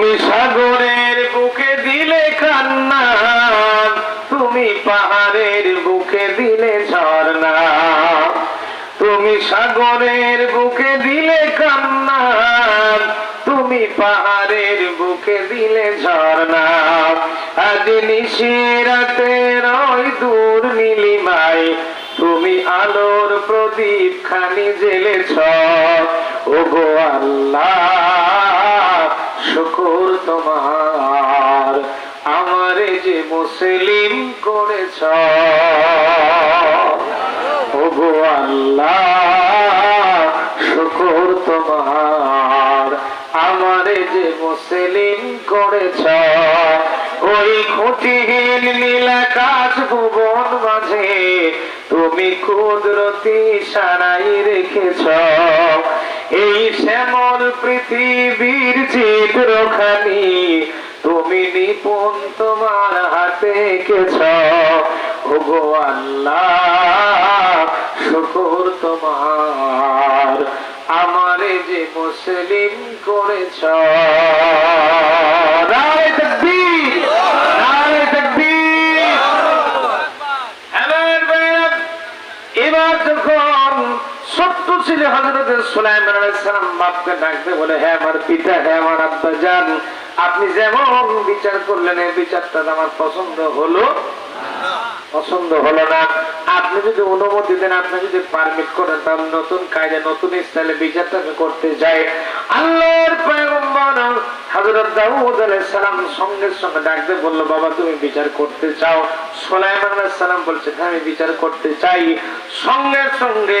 তুমি সাগরের বুকে দিলে কান্না, তুমি পাহাড়ের বুকে দিলে ঝর্ণা। তুমি সাগরের বুকে দিলে কান্না, তুমি পাহাড়ের বুকে দিলে ঝর্ণা। আজ নিশিরাতে রয় দূর নীলিমায়, তুমি আলোর প্রদীপ খানি জেলেছ ও গো আল্লাহ। শুকুর তোমার, আমারে যে মুসলিম করেছ। ও গো আল্লাহ, শুকুর তোমার, আমারে যে মুসলিম করেছ। ওই খুঁটিহীন নীলা কাজ ভুবন মাঝে তুমি কুদরতি সারাই রেখেছ। এই শ্যামল পৃথিবীর চিত্রখানি তুমি নিপুণ তোমার হাতে কেছ ওগো আল্লাহ, শুকুর তোমার, আমারে যে মুসলিম করেছ। ছিল হজরত সুলাইমান আলাইসালাম বাপকে ডাকতে বলে হ্যাঁ আমার পিতা হ্যাঁ আমার আব্বা যান আপনি যেমন বিচার করলেন, এই বিচারটা আমার পছন্দ হলো পছন্দ হলো না। আপনি যদি অনুমতি দেন, আপনি যদি পারমিট করেন তাহলে নতুন কাজে নতুন স্টাইলে বিচারটা আমি করতে যাই। আল্লাহর পয়গম্বর হযরত দাউদ আলাইহিস সালাম সঙ্গে সঙ্গে ডাকতে বলল, বাবা, তুমি বিচার করতে চাও? সুলাইমান আলাইহিস সালাম বলছে হ্যাঁ আমি বিচার করতে চাই। সঙ্গে সঙ্গে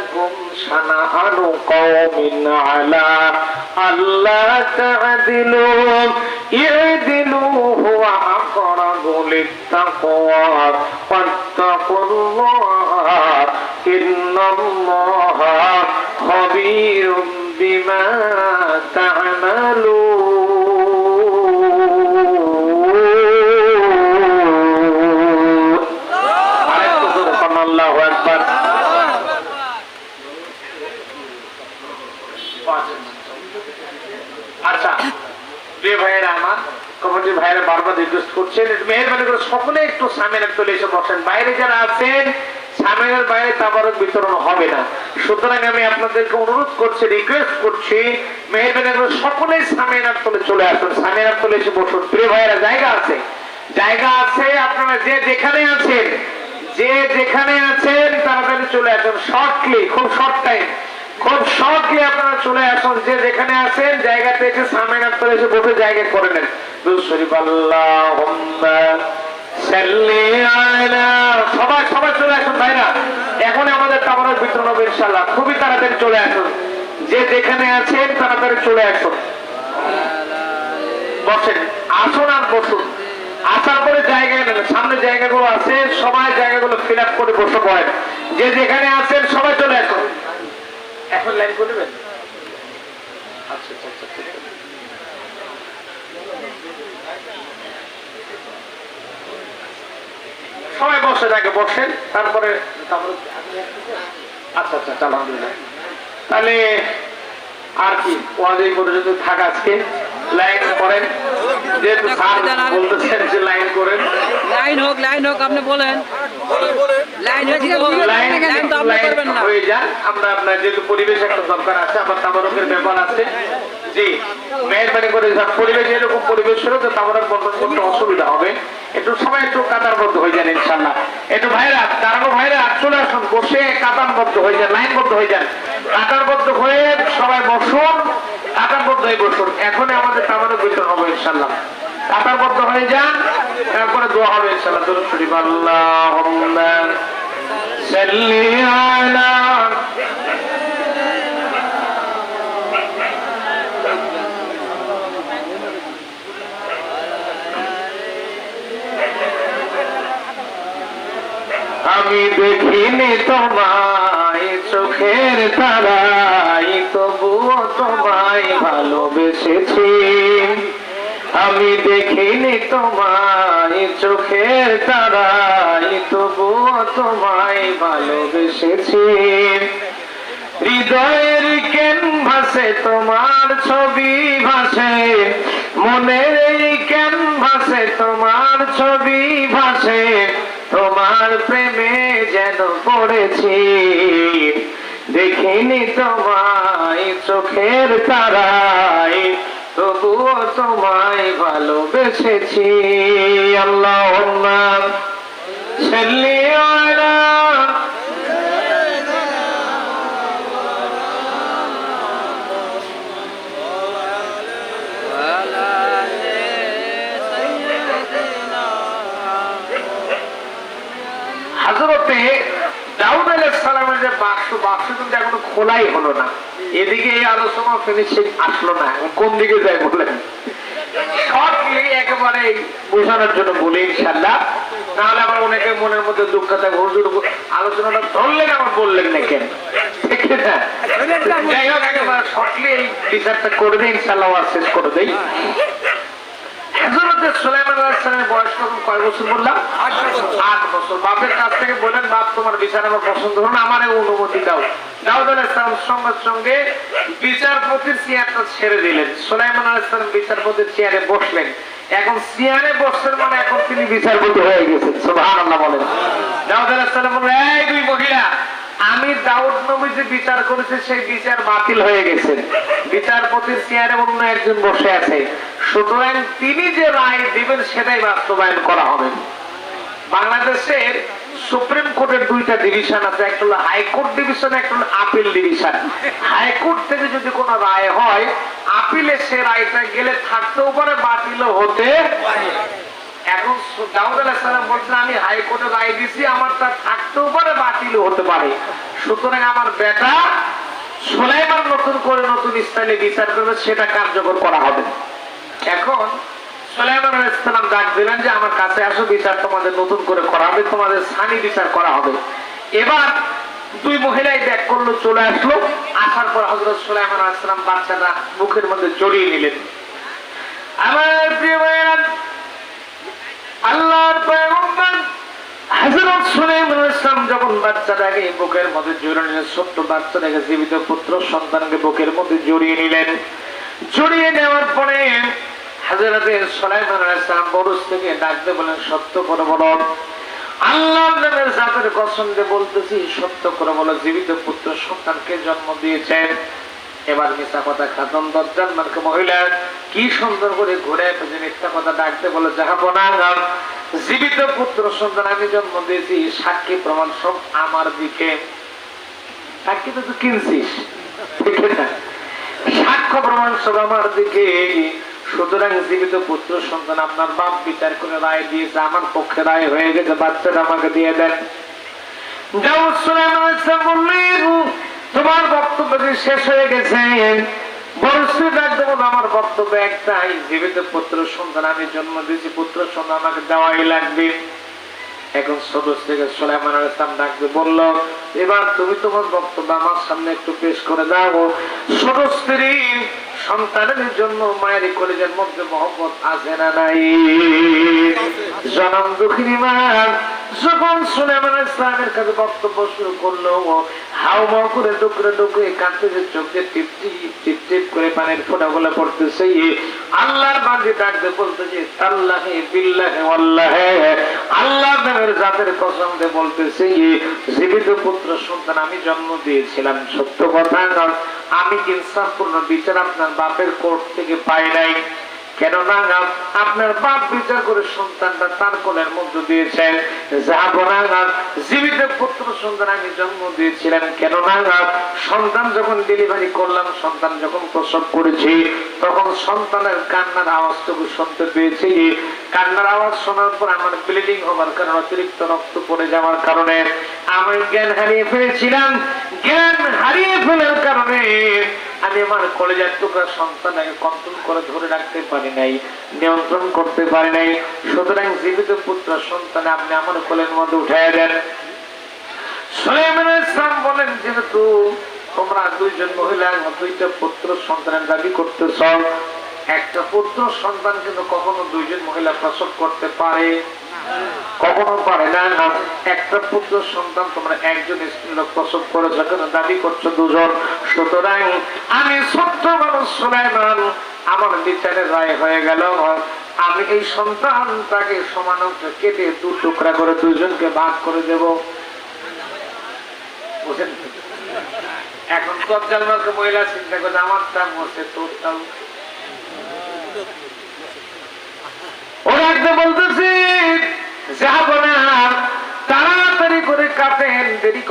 يحملنكم شنآن قوم على ألا تعدلوهم اعدلوا هو أقرب للتقوى. واتقوا الله إن الله خبير بما تعملون. একটু মেহরবানি করে সকলে একটু সামিনের তুলে এসে বসেন। বাইরে যারা আছেন, সামিনের বাইরে তাবারক বিতরণ হবে না। সুতরাং আমি আপনাদেরকে অনুরোধ করছি রিকোয়েস্ট করছি, মেহরবানি করে সকলে সামিনার তলে চলে আসুন। সামিনার তলে এসে বসুন। প্রিয় ভাইয়েরা, জায়গা আছে? জায়গা আছে, আপনারা যে যেখানে আছেন, যে যেখানে আছেন, তাড়াতাড়ি চলে আসুন। শর্টলি খুব শর্ট টাইম খুব শর্টলি আপনারা চলে আসুন যে যেখানে আছেন, জায়গাতে এসে সামনে আপনারা এসে বসে জায়গা করে নেন। শরীফ আল্লাহুম্মা সাল্লি আলা সবাই সবাই চলে আসুন ভাইরা। এখন আমাদের তামার বিতরণ হবে ইনশাআল্লাহ। খুবই তাড়াতাড়ি চলে আসুন। যে যেখানে আছেন, তাড়াতাড়ি চলে আসুন। বসেন। আসুন আর বসুন। আসার পরে জায়গায় নেবেন। সামনে জায়গাগুলো আছে সবাই জায়গাগুলো ফিল আপ করে বসে পড়েন। যে যেখানে আছেন, সবাই চলে আসুন। এখন লাইন করে আচ্ছা আচ্ছা আচ্ছা। সবাই বসে, আগে বসেন, তারপরে আচ্ছা আচ্ছা আলহামদুলিল্লাহ। তাহলে আর কি ওয়াজে পর্যন্ত থাক আজকে, লাইন করেন। যেহেতু স্যার বলতেছেন যে লাইন করেন। লাইন হোক লাইন হোক আপনি বলেন। লাইন হয়ে যেতে হবে লাইন লাইন তো আপনি লাইন করবেন না। যান আমরা আপনার যেহেতু পরিবেশ একটা দরকার আছে আবার তামারকের ব্যাপার আছে। জি মেহরবানি করে সব পরিবেশ এরকম পরিবেশ হলে তো তামারক বন্ধন করতে অসুবিধা হবে। একটু সবাই একটু কাতারবদ্ধ হয়ে যান ইনশাল্লাহ একটু ভাইরা দাঁড়ানো ভাইরা, চলে আসুন। বসে কাতানবদ্ধ হয়ে যান, লাইনবদ্ধ হয়ে যান। কাতারবদ্ধ হয়ে সবাই বসুন কাতারবদ্ধ হয়ে বসুন। এখনই আমাদের তামানো বিতরণ হবে ইনশাল্লাহ কাতারবদ্ধ হয়ে যান তারপরে দোয়া হবে ইনশাল্লাহ দরুদ শরীফ আল্লাহ সাল্লি আলা দেখিনি তোমায়, চোখের তারাই তবুও তোমায় ভালোবেসেছি। আমি দেখিনি তোমায়, চোখের তারাই তবুও তোমায় ভালোবেসেছি। হৃদয়ের ক্যানভাসে তোমার ছবি ভাসে, মনের এই ভাসে তোমার ছবি ভাসে। তোমার প্রেমে যেন পড়েছি। দেখিনি তোমায় চোখের তারাই তবুও তোমায় ভালোবেসেছি। আল্লাহ হাজরতে দাউদ যে বাক্স বাক্স কিন্তু খোলাই হলো না। এদিকে এই আলোচনা ফিনিশিং আসলো না কোন দিকে যায় মনের মধ্যে আলোচনাটা বললেন না কেন? যাই হোক শর্টলি এই করে ইনশাল্লাহ শেষ করে সুলাইমান সালামের বয়স কয় বছর বললাম? আট বছর। বাপের কাছ থেকে বলেন বাপ তোমার বিচার আমার পছন্দ হলো না আমার অনুমতি দাও। দাউদ আলাইসালাম সঙ্গে সঙ্গে বিচারপতির চেয়ারটা ছেড়ে দিলেন। সুলাইমান আলাইসালাম বিচারপতির চেয়ারে বসলেন। এখন চেয়ারে বসছেন মানে এখন তিনি বিচারপতি হয়ে গেছেন। সুবহানাল্লাহ বলেন। দাউদ আলাইসালাম বললেন এই দুই মহিলা আমি দাউদ নবী যে বিচার করেছে, সেই বিচার বাতিল হয়ে গেছে। বিচারপতির চেয়ারে অন্য একজন বসে আছে। সুতরাং তিনি যে রায় দিবেন, সেটাই বাস্তবায়ন করা হবে। বাংলাদেশের সুপ্রিম কোর্টের দুইটা ডিভিশন আছে, একটা হলো হাইকোর্ট ডিভিশন একটা হলো আপিল ডিভিশন হাইকোর্ট থেকে যদি কোনো রায় হয় আপিলে সে রায়টা গেলে থাকতেও পারে, বাতিলও হতে এখন দাউদ আলাহিসাল্লাম বলছেন, আমি হাইকোর্টে রায় দিছি থাকতেও পারে, বাতিলও হতে পারে। সুতরাং আমার বেটা সুলাইমান নতুন করে নতুন স্টাইলে বিচার করবে, সেটা কার্যকর করা হবে এখন সুলাইমান ডাক দিলেন যে, আমার কাছে আসো, বিচার তোমাদের নতুন করে করা হবে, তোমাদের সানি বিচার করা হবে। এবার দুই মহিলাই ব্যাক করল, চলে আসলো। আসার পর হজরত সোলাইমান আলাইহিসসালাম বাচ্চাটা মুখের মধ্যে জড়িয়ে নিলেন। আমার প্রিয় ভাইয়েরা আল্লাহর যখন বাচ্চাটাকে বুকের মধ্যে জড়িয়ে নিলেন, ছোট্ট বাচ্চাটাকে জীবিত পুত্র সন্তানকে বুকের মধ্যে জড়িয়ে নিলেন। জড়িয়ে নেওয়ার পরে থেকে ডাকতে বলেন সত্য করে বলো। আল্লাহর নামের জাতের কসম বলতেছি, সত্য করে বলো, জীবিত পুত্র সন্তানকে জন্ম দিয়েছেন। এবার মিথ্যা কথা খাতন দজ্জাল মার্কে মহিলা কি সুন্দর করে ঘুরে পেঁচে মিথ্যা কথা ডাকতে বলে যাহাবো না জীবিত পুত্র সন্তান আমি জন্ম দিয়েছি, সাক্ষী প্রমাণ সব আমার দিকে। সাক্ষী তো তুই কিনছিস সাক্ষ্য প্রমাণ সব আমার দিকে। সুতরাং জীবিত পুত্র সন্তান আপনার বাপ বিচার করে রায় দিয়েছে, আমার পক্ষে রায় হয়ে গেছে, বাচ্চাটা আমাকে দিয়ে দেন। দাউদ সুলাইমান বললেন তোমার বক্তব্য যে শেষ হয়ে গেছে আমার বক্তব্য একটাই জীবিত পুত্র সন্তান, আমি জন্ম দিয়েছি, পুত্র সন্তান আমাকে দেওয়াই লাগবে। এখন সদস্য থেকে সুলাইমান আলাইহিস সালাম ডাকতে বলল, এবার তুমি তোমার বক্তব্য আমার সামনে একটু পেশ করে দাও। সদস্যেরই সন্তানের জন্য মায়ের কলেজের মধ্যে মহব্বত আছে না নাই? জনম দুঃখিনী মা, যখন সুলাইমান ইসলামের কাছে বক্তব্য শুরু করল হাউ মাউ করে ডুকরে ডুকরে চোখে টিপ টিপ টিপ টিপ করে পানির পড়তেছে আল্লাহর ডাকতে বলতেছে আল্লাহে নামের জাতের কসম বলতেছে জীবিত পুত্র সন্তান আমি জন্ম দিয়েছিলাম, সত্য কথা আমি ইনসাফপূর্ণ বিচার আপনার বাপের কোর্ট থেকে পাই নাই? কান্নার আওয়াজটুকু শুনতে পেয়েছি। কান্নার আওয়াজ শোনার পর আমার ব্লিডিং হওয়ার কারণে, অতিরিক্ত রক্ত পড়ে যাওয়ার কারণে, আমি জ্ঞান হারিয়ে ফেলেছিলাম। জ্ঞান হারিয়ে ফেলার কারণে আমি আমার কলেজের টুকরা সন্তানকে কন্ট্রোল করে ধরে রাখতে পারি নাই, নিয়ন্ত্রণ করতে পারি নাই। সুতরাং জীবিত পুত্র সন্তান আপনি আমার কোলের মধ্যে উঠাই দেন। ইসলাম বলেন, যেহেতু তোমরা দুইজন দুইটা পুত্র একটা পুত্র সন্তান কিন্তু কখনো দুইজন মহিলা প্রসব করতে পারে কখনো পারে না একটা পুত্র সন্তান তোমরা একজন স্ত্রী প্রসব করেছ কেন দাবি করছ দুজন। সুতরাং আমি সত্য মানুষ সুলাইমান, আমার বিচারে রায় হয়ে গেল। আমি এই সন্তানটাকে সমান কেটে দু টুকরা করে দুজনকে ভাগ করে দেব। এখন কবজাল মার্কে মহিলা চিন্তা করে আমারটা তোর তোরটাও। ওরা একটা বলতেছে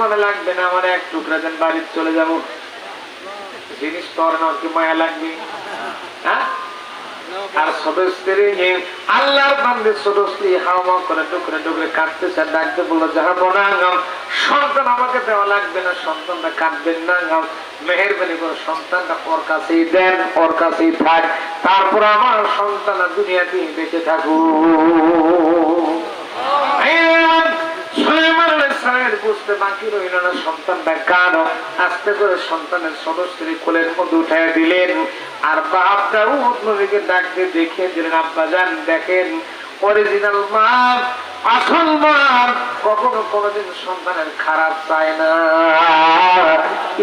করা লাগবে না, আমার এক টুকরা দেন বাড়ির চলে যাব। জিনিস তোর না কি মায়া লাগবে? হ্যাঁ? আর সদস্যের আল্লাহর বান্দে সদস্য হাওয়া করে টুকরে টুকরে কাটতেছে ডাকতে বলল বোনাঙ্গাম সন্তান আমাকে দেওয়া লাগবে না সন্তানটা না মেহরবানি করে সন্তানটা ওর কাছেই দেন, ওর কাছেই থাক, তারপর আমার সন্তান দুনিয়াতে বেঁচে থাকুক। বুঝতে বাকি রইল না সন্তানটা কার? আস্তে করে সন্তানের কোলের মধ্যে উঠাই দিলেন। আর বাপটা নবীকে দিলেন, আব্বা যান, দেখেন অরিজিনাল আসল কখনো কোনোদিন সন্তানের খারাপ চায় না।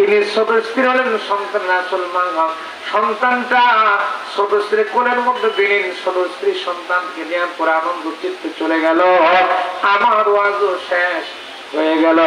ইনি সদস্য হলেন সন্তানের আসল মা সন্তানটা সদস্যের কোলের মধ্যে দিলেন সদস্যী সন্তানকে নেওয়ার পরে আনন্দ চিত্তে চলে গেল। আমার ওয়াজও শেষ। হয়ে গেল।